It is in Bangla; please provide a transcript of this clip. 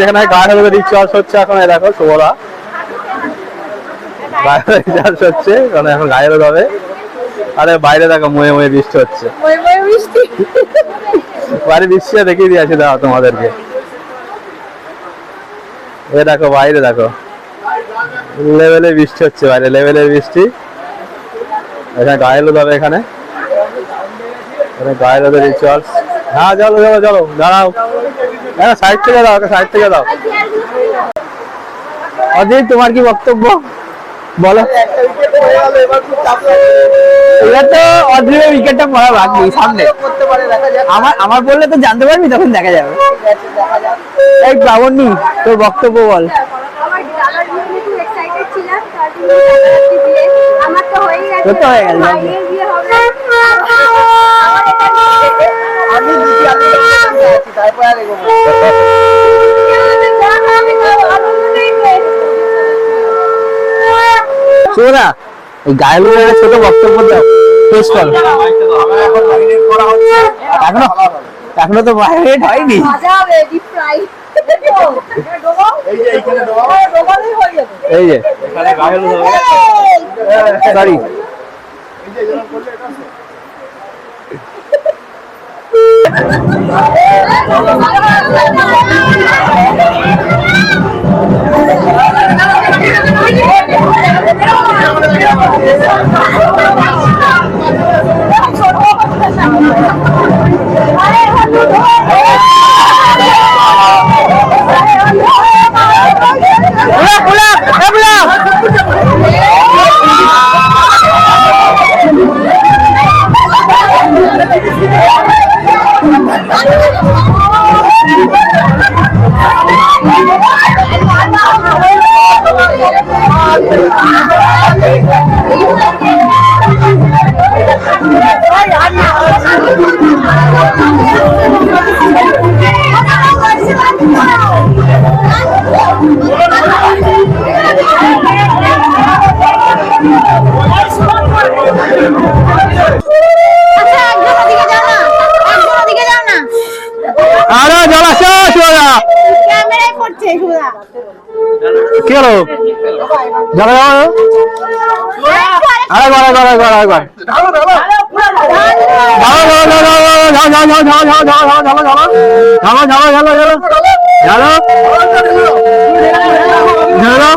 যেখানে গায়ে হলুদ রিচুয়ালস হচ্ছে এখন এই দেখো শুভরা গায়ে হচ্ছে কারণ এখন গায়ে হলুদ হবে। আরে বাইরে দেখো ময়ে ময়ে বৃষ্টি হচ্ছে। ওই বৃষ্টি। দেখিয়ে দিয়েছি দাও তোমাদেরকে। এ দেখো বাইরে দেখো। লেভেলে বৃষ্টি হচ্ছে বাইরে লেভেলের বৃষ্টি। এখানে গায়ে হলুদ হবে এখানে। এখানে গায়ে হলুদের রিচুয়ালস হ্যাঁ চলো চলো চলো দাঁড়াও। হ্যাঁ সাইড থেকে দাও সাইড থেকে দাও। অজিত তোমার কি বক্তব্য? বলো। এবার তো অদ্রিমের উইকেটটা পড়া বাকি সামনে। আমার আমার বললে তো জানতে পারবি তখন দেখা যাবে। এই প্রাবণী তোর বক্তব্য বল। আমার ডালার বিয়ে নিয়ে শোনা এই গায়ে লোকের ছোট বক্তব্য দাও। শেষ করো। এখনও এখনও তো ভাইব্রেট হয়নি। এই যে। Sorry Thank you. 好好好好 আরে জল আসো সোনা ক্যামেরায় পড়ছে শুভদা কি হলো যাবে যাবে আরে গড়া গড়া গড়া গড়া ঢালো ঢালো